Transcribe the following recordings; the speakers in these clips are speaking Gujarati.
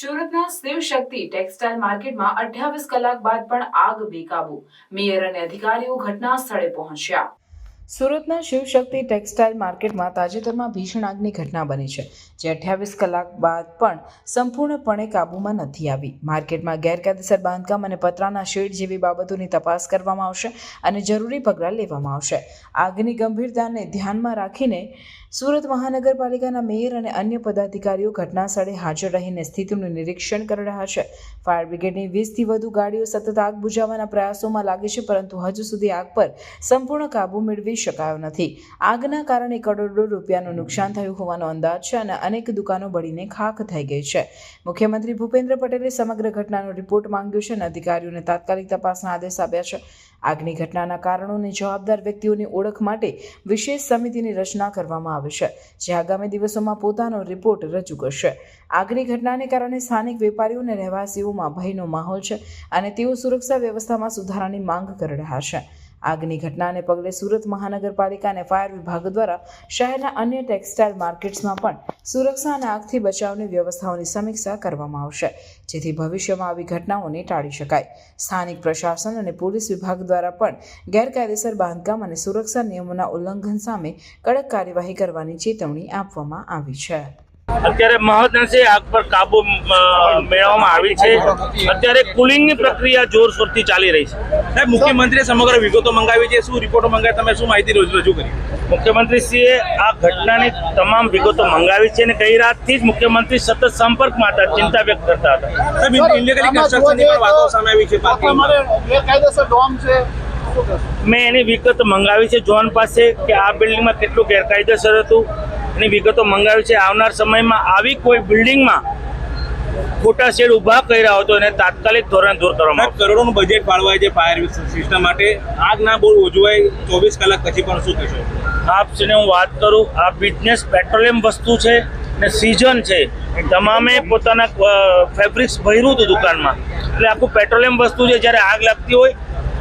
શક્તિ ટેક્સટાઇલ માર્કેટમાં અઠ્યાવીસ કલાક બાદ પણ આગ બેકાબુ. મેયર અને અધિકારીઓ ઘટના સ્થળે પહોંચ્યા. સુરતના શિવશક્તિ ટેક્સટાઇલ માર્કેટમાં તાજેતરમાં ભીષણ આગની ઘટના બની છે, જે અઠ્યાવીસ કલાક બાદ પણ સંપૂર્ણપણે કાબૂમાં નથી આવી. માર્કેટમાં ગેરકાયદેસર બાંધકામ અને પતરાના શેડ જેવી બાબતોની તપાસ કરવામાં આવશે અને જરૂરી પગલાં લેવામાં આવશે. આગની ગંભીરતાને ધ્યાનમાં રાખીને સુરત મહાનગરપાલિકાના મેયર અને અન્ય પદાધિકારીઓ ઘટના સ્થળે હાજર રહીને સ્થિતિનું નિરીક્ષણ કરી રહ્યા છે. ફાયર બ્રિગેડની વીસથી વધુ ગાડીઓ સતત આગ બુઝાવવાના પ્રયાસોમાં લાગી છે, પરંતુ હજુ સુધી આગ પર સંપૂર્ણ કાબૂ મેળવી શકાયો નથી. આગના કારણે કરોડો રૂપિયાનું નુકસાન થયું હોવાનો અંદાજ છે અને અનેક દુકાનો બળીને ખાખ થઈ ગઈ છે. મુખ્યમંત્રી ભૂપેન્દ્ર પટેલે સમગ્ર ઘટનાનો રિપોર્ટ માંગ્યો છે અને અધિકારીઓને તાત્કાલિક તપાસના આદેશ આપ્યા છે. આગની ઘટનાના કારણોને જવાબદાર વ્યક્તિઓની ઓળખ માટે વિશેષ સમિતિની રચના કરવામાં આવી છે, જે આગામી દિવસોમાં પોતાનો રિપોર્ટ રજૂ કરશે. આગની ઘટનાને કારણે સ્થાનિક વેપારીઓ અને રહેવાસીઓમાં ભયનો માહોલ છે અને તેઓ સુરક્ષા વ્યવસ્થામાં સુધારાની માંગ કરી રહ્યા છે. આગની ઘટનાને પગલે સુરત મહાનગરપાલિકા અને ફાયર વિભાગ દ્વારા શહેરના અન્ય ટેક્સટાઇલ માર્કેટ્સમાં પણ સુરક્ષા અને આગથી બચાવની વ્યવસ્થાઓની સમીક્ષા કરવામાં આવશે, જેથી ભવિષ્યમાં આવી ઘટનાઓને ટાળી શકાય. સ્થાનિક પ્રશાસન અને પોલીસ વિભાગ દ્વારા પણ ગેરકાયદેસર બાંધકામ અને સુરક્ષા નિયમોના ઉલ્લંઘન સામે કડક કાર્યવાહી કરવાની ચેતવણી આપવામાં આવી છે. અત્યારે મહદઅંશે આગ પર કાબુ મેળવવામાં આવી છે. અત્યારે કુલિંગની પ્રક્રિયા જોરશોરથી ચાલી રહી છે. સાહેબ મુખ્યમંત્રીએ સમગ્ર વિગતો મંગાવી છે. શું રિપોર્ટો મંગાવી? તમે શું માહિતી રજૂ રજૂ કરી? મુખ્યમંત્રીશ્રીએ આ ઘટનાની તમામ વિગતો મંગાવી છે અને ગઈ રાતથી જ મુખ્યમંત્રી સતત સંપર્કમાં હતા ચિંતા વ્યક્ત કરતા હતા. સાહેબ ઇલીગલી કન્સ્ટ્રક્શનની પણ વાતો સામે આવી છે પાર્કિંગમાં ડોમ છે. મેં એની વિગત મંગાવી છે. જોન પાસે કે આ બિલ્ડિંગમાં કેટલું ગેરકાયદેસર હતું? એની વિગતો મંગાવી છે. આવનાર સમયમાં આવી કોઈ બિલ્ડિંગમાં ખોટા શેડ ઊભા કર્યા હતો એને તાત્કાલિક ધોરણે દૂર કરવામાં કરોડોનું બજેટ ફાળવાય છે ફાયર સિસ્ટમ માટે. આગ ના બહુ ઓજવાય ચોવીસ કલાક પછી પણ શું કહેશો? આપને હું વાત કરું આ બિઝનેસ પેટ્રોલિયમ વસ્તુ છે ને સિઝન છે. તમામે પોતાના ફેબ્રિક્સ ભર્યું હતું દુકાનમાં. એટલે આખું પેટ્રોલિયમ વસ્તુ છે જ્યારે આગ લાગતી હોય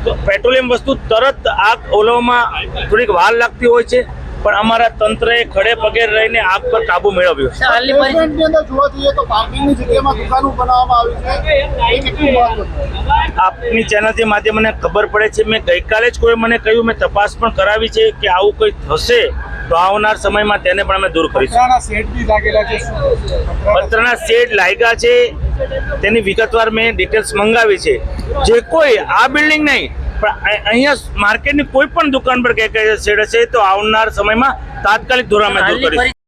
તો પેટ્રોલિયમ વસ્તુ તરત આગ ઓલવવામાં થોડીક વાર લાગતી હોય છે. પણ અમારા તંત્રએ ખડે પગે રહીને આગ પર કાબુ મેળવ્યો. છે બેઝમેન્ટની અંદર જોવા જઈએ તો પાર્કિંગની જગ્યામાં દુકાનો બનાવવામાં આવી છે. એ કેટલું મહત્વ છે આપની ચેનલથી માધ્યમ મને ખબર પડે છે મેં ગઈકાલે જ કોઈ મને કહ્યું મેં તપાસ પણ કરાવી છે કે આવું કંઈ થશે તો આવનાર સમયમાં તેને પણ અમે દૂર કરીશું. પત્રના શેડ લાગ્યા છે તેની વિગતવાર મેં ડિટેલ્સ મંગાવી છે. જે કોઈ આ બિલ્ડિંગ નહીં પણ અહીંયા માર્કેટની કોઈ પણ દુકાન પર કે છેડે છે તો આવનાર સમયમાં તાત્કાલિક ધોરણે અમે દૂર કરીશું